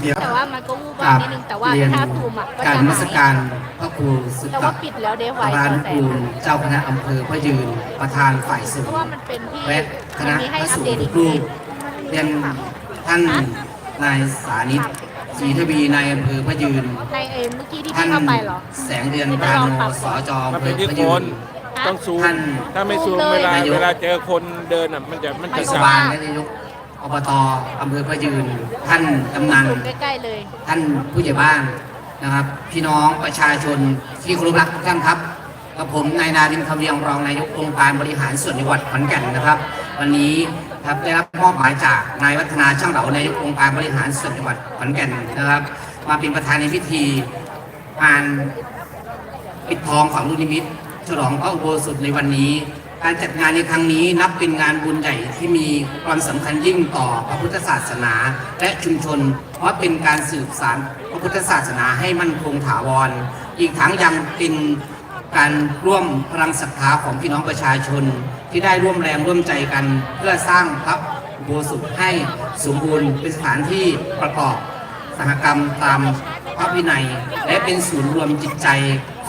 เกียรติแต่ว่ามันก็วูบกวาราบบนิดนึงแต่ว่าเรียนถ้าซูมอะก็การจะนมัสหายการพระครูสุตแต่ตะว่าปิดแล้วเดฟปไว้ราก็นุแต่กูลเจ้าคณะอำเภอพระยืนประธานฝ่ายสื่เพอราะว่ามันเป็นที่และคณะมีพให้ระอัสปงเดตฆ์อีทุกกรูปเรียนท่านนายสานิตศรีทวีนายอำเภอพระยืน ในเอ็มเมื่อกี้ที่ท่าพี่นเข้าไปเหรอ แสงเดือนพาโนสจอมันำเภเป็อนที่พระคยืน นต้องซูม ท่าน ถ้าไม่ซูมซูมเลยเวลา นายก เวลาเจอคนเดินอะ มันจะมันเทจะศจับบาลและนายก อบตอำเภอพระยืน ท่านกำนันซูมใกล้ๆเลย ท่านผู้ใหญ่บ้านนะครับ พี่น้องประชาชนที่เคารพรักทุกท่านครับกับผมนายนาดินคำเวียงรองนายกองค์การบริหารส่วนจังหวัดขอนแก่นนะครับ วันนี้ครับได้รับมอบหมายจากนายวัฒนาช่างเหลานายกองค์การบริหารส่วนจังหวัดขอนแก่นนะครับ มาเป็นประธานในพิธีงานปิดทองของลูกนิมิตฉลองพระอุโบสถในวันนี้ การจัดงานในครั้งนี้นับเป็นงานบุญใหญ่ที่มีความสำคัญยิ่งต่อพระพุทธศาสนา และชุมชน เพราะเป็นการสืบสานพระพุทธศาสนาให้มั่นคงถาวร อีกทั้งยังเป็นการร่วมพลังศรัทธาของพี่น้องประชาชน ที่ได้ร่วมแรงร่วมใจกัน เพื่อสร้างพระอุโบสถให้สมบูรณ์เป็นสถานที่ประกอบสหกรรมตาม วินัย และเป็นศูนย์รวมจิตใจ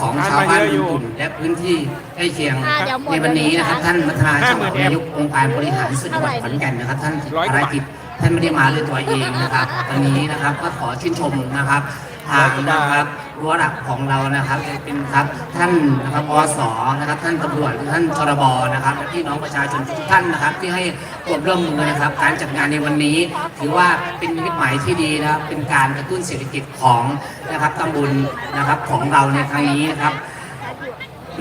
ของชาวบ้านบุญตุนและพื้นที่ใกล้เคียงอ่าเดี๋ยวหมดในวันนี้นะครับแล้วนะคะท่านมัฒนาจังหวัดนายกองค์การบริหารส่วนจังหวัดขอนแก่นนะครับ ท่านติดภารกิจท่านไม่ได้มาเลยตัวเองนะครับวันนี้นะครับก็ขอชื่นชมนะครับ ทางนะครับรั้วหลักของเรานะครับจะเป็นครับท่านนะครับอสนะครับ ท่านตำรวจท่านชรบนะครับและพี่น้องประชาชนทุกท่านนะครับ ที่ให้ความร่วมมือนะครับ การจัดงานในวันนี้ ถือว่าเป็นมิตรหมายที่ดีนะครับเป็นการกระตุ้นเศรษฐกิจของนะครับตำบลนะครับของเราในครั้งนี้นะครับ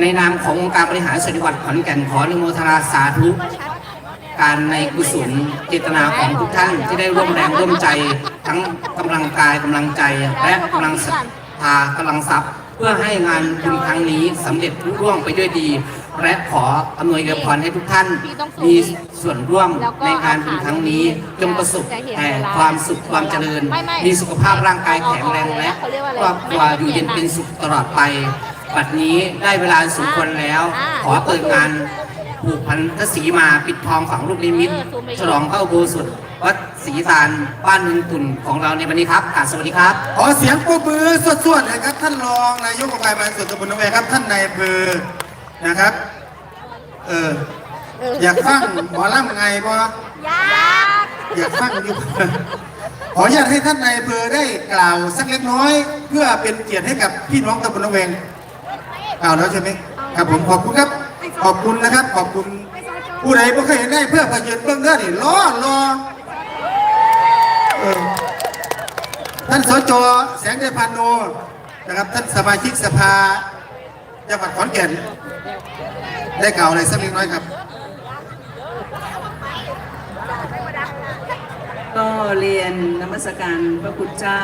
ในนามขององค์การบริหารส่วนจังหวัดขอนแก่นขออนุโมทนาสาธุ การในกุศลเจตนาของทุกท่านที่ได้ร่วมแรงร่วมใจ ทั้งกำลังกายกำลังใจและกำลังศรัทธากำลังทรัพย์ เพื่อให้งานบุญครั้งนี้สำเร็จรุ่ร่วงไปด้วยดี และขออำนวยพรให้ทุกท่านมีส่วนร่วมในงานบุญครั้งนี้จงประสบแต่ความสุขความเจริญ มีสุขภาพร่างกายแข็งแรงและครอบครัวอยู่เย็นเป็นสุขตลอดไปบัดนี้ได้เวลาสมควรแล้ว ขอเปิดงาน ผูกพันธสีมาปิดทองฝังลูกนิมิตฉลองพระอุโบสถวัดศรีสารบ้านเมืองตุ่นของเราในวันนี้ครับกราบสวัสดีครับ ขอเสียงปรบมือสวดๆนะครับ ท่านรองนายกองค์การบริหารส่วนตำบลหนองแวครับ ท่านนายอำเภอนะครับ เอออยากฟังหมอลำไงบ่ยากอยากฟังอยู่ขออนุญาตให้ท่านนายอำเภอได้กล่าวสักเล็กน้อย เพื่อเป็นเกียรติให้กับพี่น้องตำบลหนองแวงกล่าวแล้วใช่ไหมครับผมขอบคุณครับ ขอบคุณนะครับ ขอบคุณ ผู้ใดบ่เคยเห็นได้เพื่อพยืนเบื้องเด้อนี่รอรอเออท่านสจแสงเดชพันโนนะครับ ท่านสมาชิกสภาจังหวัดขอนแก่น ได้กล่าวอะไรสักเล็กน้อยครับ ก็เรียนนมัสการพระคุณเจ้า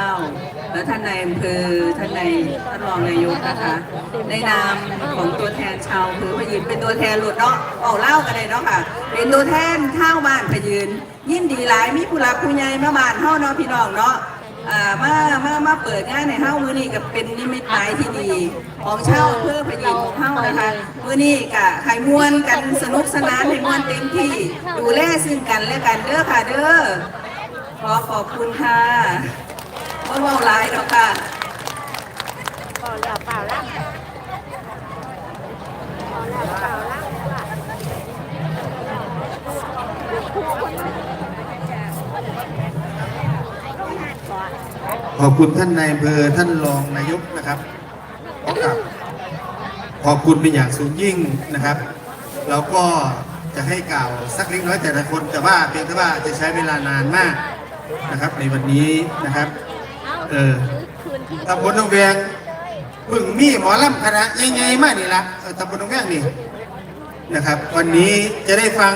และท่านนายอำเภอท่านนายท่านรองนายกนะคะ ในนามของตัวแทนชาวอำเภอพยืนเป็นตัวแทนหลุดเนาะออกเล่ากันเลยเนาะค่ะ เป็นตัวแทนข้าวบ้านพยืน ยินดีหลายมีผู้หลักผู้ใหญ่มาบ้านเฮาเนาะพี่น้องเนาะอ่ามามามาเปิดงานในเฮามือนี้ก็เป็นนิมิตหมายที่ดี ของเช่าวอำเภอพะยืนของเฮานะคะมือนี้ก็ให้มวนกันสนุกสนานให้มวนเต็มที่ดูแลซึ่งกันและกันเด้อค่ะเด้อขอขอบคุณค่ะ ว่าเว่าหลายดอกค่ะพอแล้วเปล่าล่างพอแล้วเปล่าล่างขอบคุณท่านนายอำเภอท่านรองนายกนะครับขอกราบขอบคุณเป็นอย่างสูงยิ่งนะครับแล้วก็จะให้กล่าวสักเล็กน้อยแต่ละคน แต่ว่าเพียงแต่ว่าจะใช้เวลานานมากนะครับ ในวันนี้นะครับ เออ คืนที่ตำบลหนองแวงเพิ่งมีหมอลำคณะใหญ่ๆมากนี่ละเออตำบลหนองแวงนี่นะครับ วันนี้จะได้ฟัง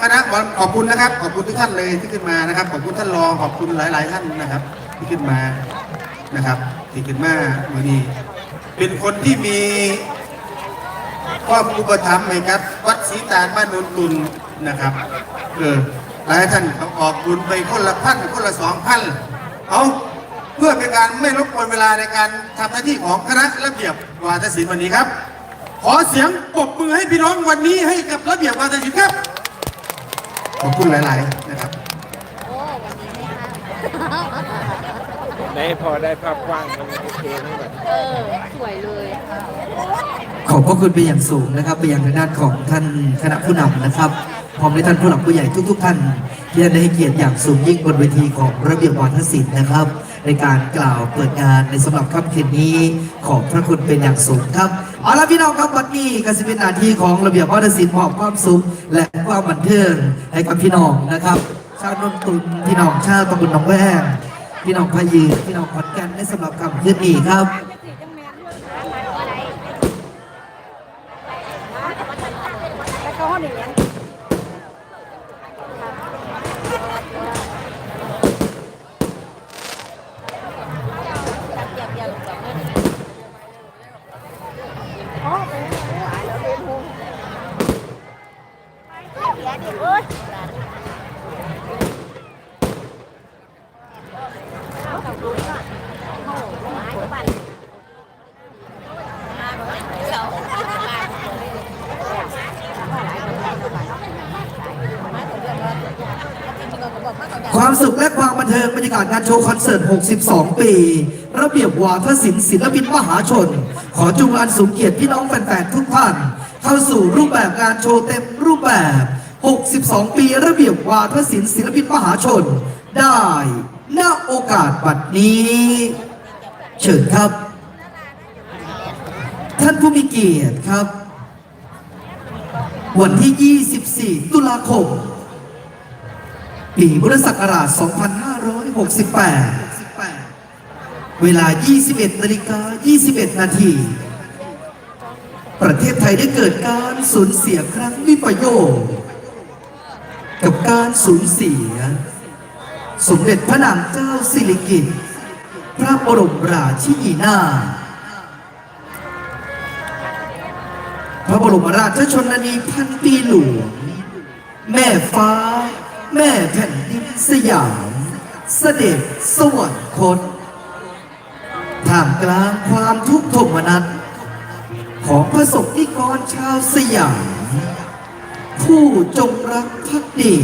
คณะหมอลำขอบคุณนะครับ ขอบคุณทุกท่านเลยที่ขึ้นมานะครับ ขอบคุณท่านรองขอบคุณหลาย ๆ ท่านนะครับ ที่ขึ้นมานะครับที่ขึ้นมาวันนี้ เป็นคนที่มีความอุปถัมภ์ให้กับ วัดศรีตาลบ้านโนนตุนนะครับเออหลายท่านเขาออกบุญไปคนละพันคนละสองพันเอา เพื่อเป็นการไม่รบกวนเวลาในการทำหน้าที่ของคณะระเบียบวาทศิลป์วันนี้ครับ ขอเสียงปรบมือให้พี่น้องวันนี้ให้กับระเบียบวาทศิลป์ครับขอบคุณหลาย ๆ นะครับโอ้วันนี้ไม่มาไหนพอได้ภาพกว้างมันโอเคไหมแบบเออ สวยเลย ขอบพระคุณไปนอย่างสูงนะครับไปยังทางด้านของท่านคณะผู้นำนะครับพร้อมด้วยท่านผู้หลักผู้ใหญ่ทุก ๆ ท่านที่ได้ให้เกียรติอย่างสูงยิ่งบนเวทีของระเบียบวาทศิลป์นะครับ ในการกล่าวเปิดงานในสำหรับค่ำคืนนี้ขอบพระคุณเป็นอย่างสูงครับเอาละพี่น้องครับวันนี้ก็จะเป็นหน้าที่ของระเบียบวัฒนศิลป์มอบความสุขและความบันเทิงให้กับพี่น้องนะครับ ชาวนนตุนพี่น้องชาวตำบลหนองแวงพี่น้องพายืนพี่น้องขอนแก่นในสำหรับค่ำคืนนี้ครับ แล้วก็ห้องอย่างนี้ย ความสุขและความบันเทิงบรรยากาศงานโชว์คอนเสิร์ต 62 ปี ระเบียบวาทศิลป์ศิลปินมหาชน ขอจุงอันสูงเกียรติพี่น้องแฟนๆทุกท่าน เข้าสู่รูปแบบงานโชว์เต็มรูปแบบ 62 ปี ระเบียบวาทศิลป์ศิลปินมหาชน ได้ณโอกาสบัดนี้ เชิญครับ ท่านผู้มีเกียรติครับ วันที่ 24 ตุลาคม ปีพุทธศักราช 2568 เวลา 21 นาฬิกา 21 นาที ประเทศไทยได้เกิดการสูญเสียครั้งวิปโยค กับการสูญเสีย สมเด็จพระนางเจ้าสิริกิติ์พระบรมราชินีนาพระบรมราชชนนีพันปีหลวง แม่ฟ้า แม่แผ่นดินสยาม เสด็จสวรรคตท่ามกลางความทุกข์โทมนัสของพระสงฆ์นิกรชาวสยาม ผู้จงรักภักดี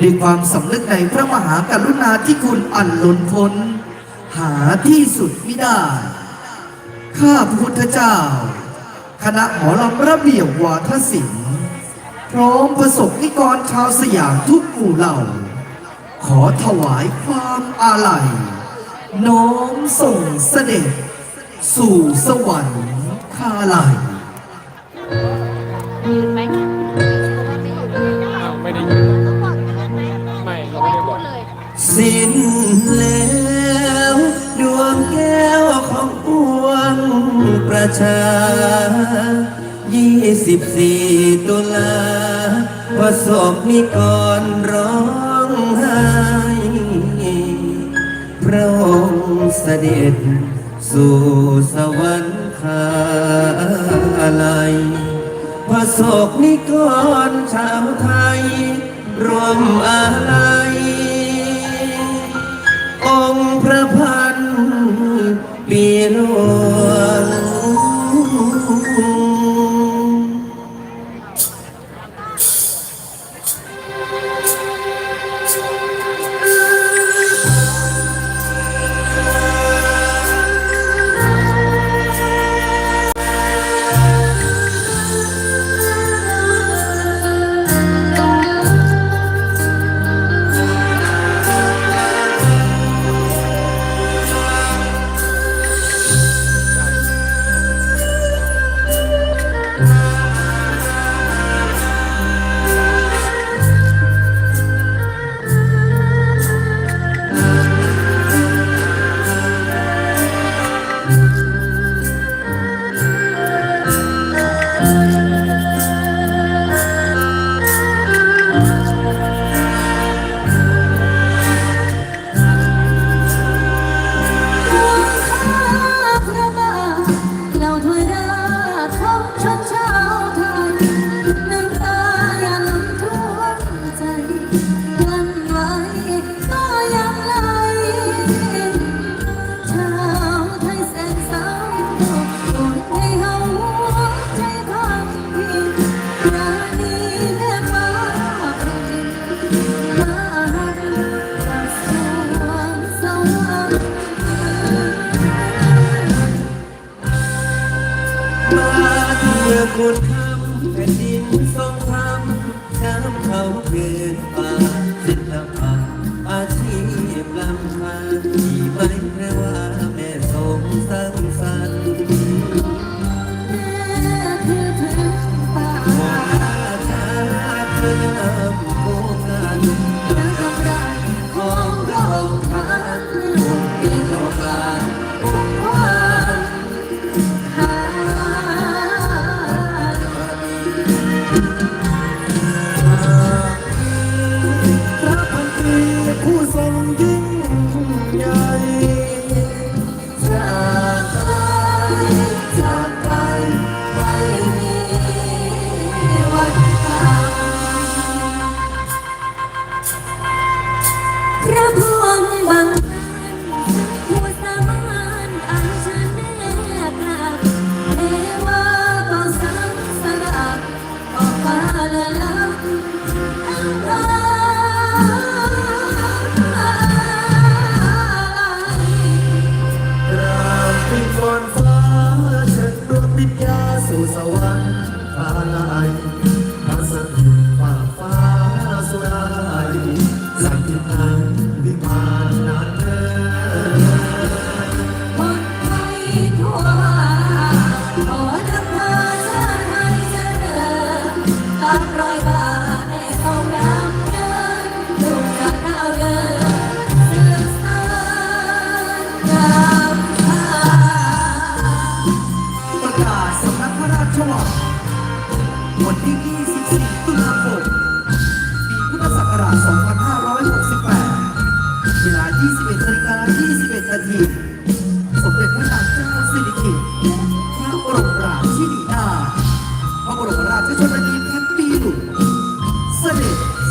ด้วยความสำนึกในพระมหากรุณาธิคุณอันล้นพ้น หาที่สุดไม่ได้ ข้าพุทธเจ้า คณะหมอลำระเบียบวาทศิลป์ พร้อมประสบนิกรชาวสยามทุกหมู่เหล่า ขอถวายความอาลัย น้อมส่งเสด็จ สู่สวรรค์คาลัยยืนไหมไม่ได้ยินไม่เขาไม่ได้บอกเลยสิ้นแล้วดวงแก้วของปวงประชา 24ตุลาประสบนิกรร้องไห้พระองค์เสด็จ สู่สวรรคาลัยพระศกนิกรชาวไทยรวมอาลัยองค์พระพันปีหลวง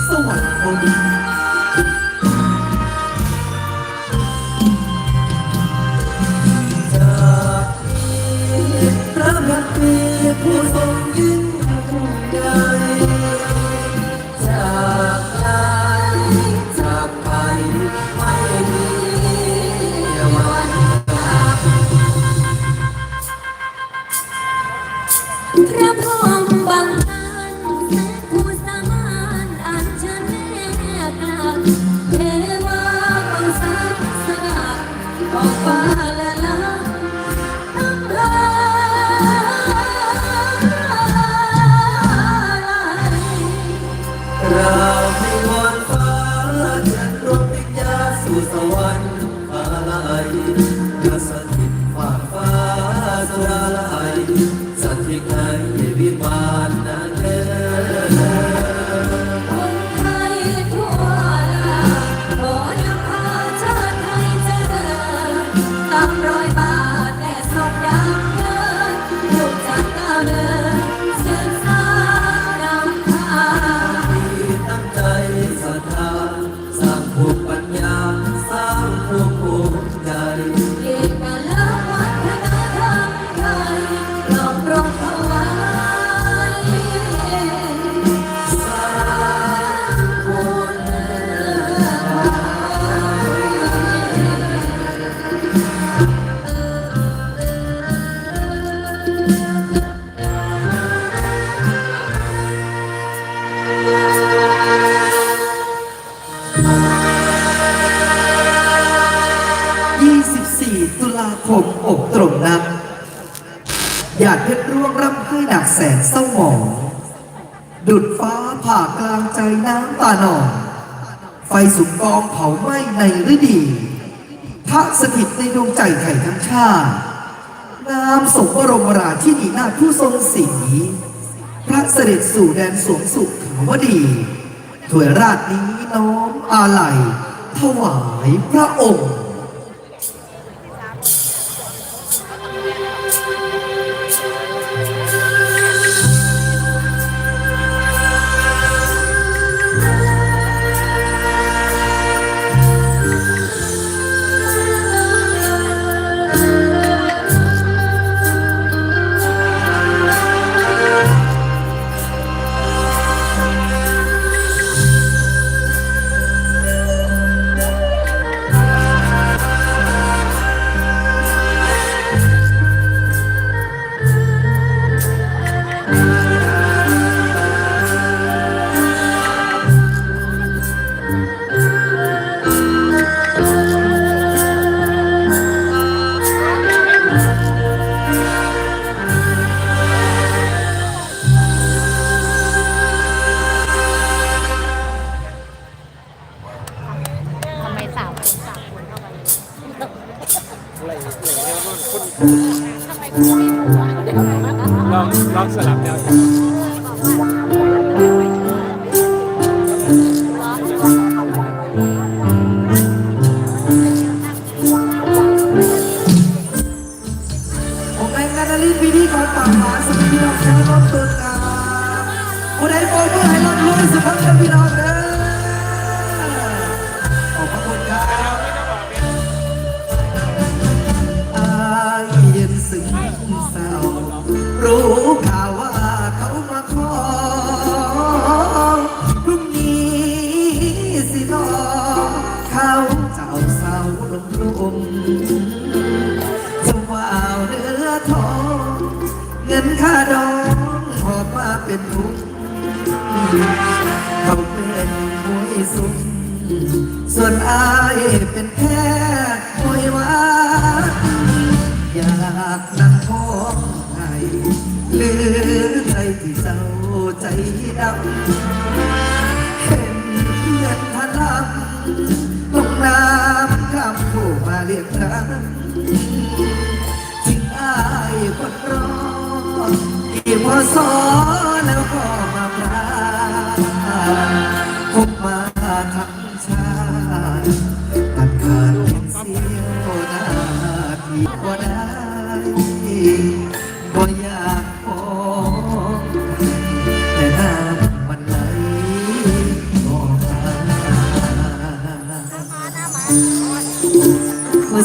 สวรรค์ แสนเศร้าหมอง ดุดฟ้าผ่ากลางใจน้ำตาหนอง ไฟสุมกองเผาไหม้ในฤดีพระสถิตในดวงใจไทยทั้งชาติน้ำสมบรมราชินีนาผู้ทรงศีพระเสด็จสู่แดนสวงสุขขาวดีถวยราชนี้น้อมอาลัย ถวายพระองค์ ลองลองสลับแนว สุดส่วนอายเป็นแค่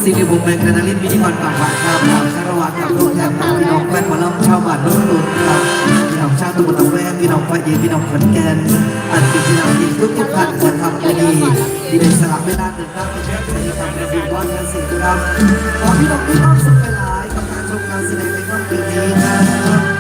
เมื่อสิ่งที่ผมเป็นคณะลินพิธีกรปากหวานครับคารวะกับโลกแทนพี่น้องแฟนหมอลำชาวบ้านรุ่นรุ่นครับพี่น้องชาวตะบนตะแวงพี่น้องฝ่ายหญิงพี่น้องขอนแก่นอันเป็นพี่น้องที่ทุกทุกๆท่านนะครับวันนี้ที่เป็นสลับเวลาเดินทางไปเที่ยวทะเลกับระเบียบวัฒนศิลป์ครับขอพี่น้องที่รอบสุขหลายกับการชมการแสดงในค่ำคืนนี้ครับ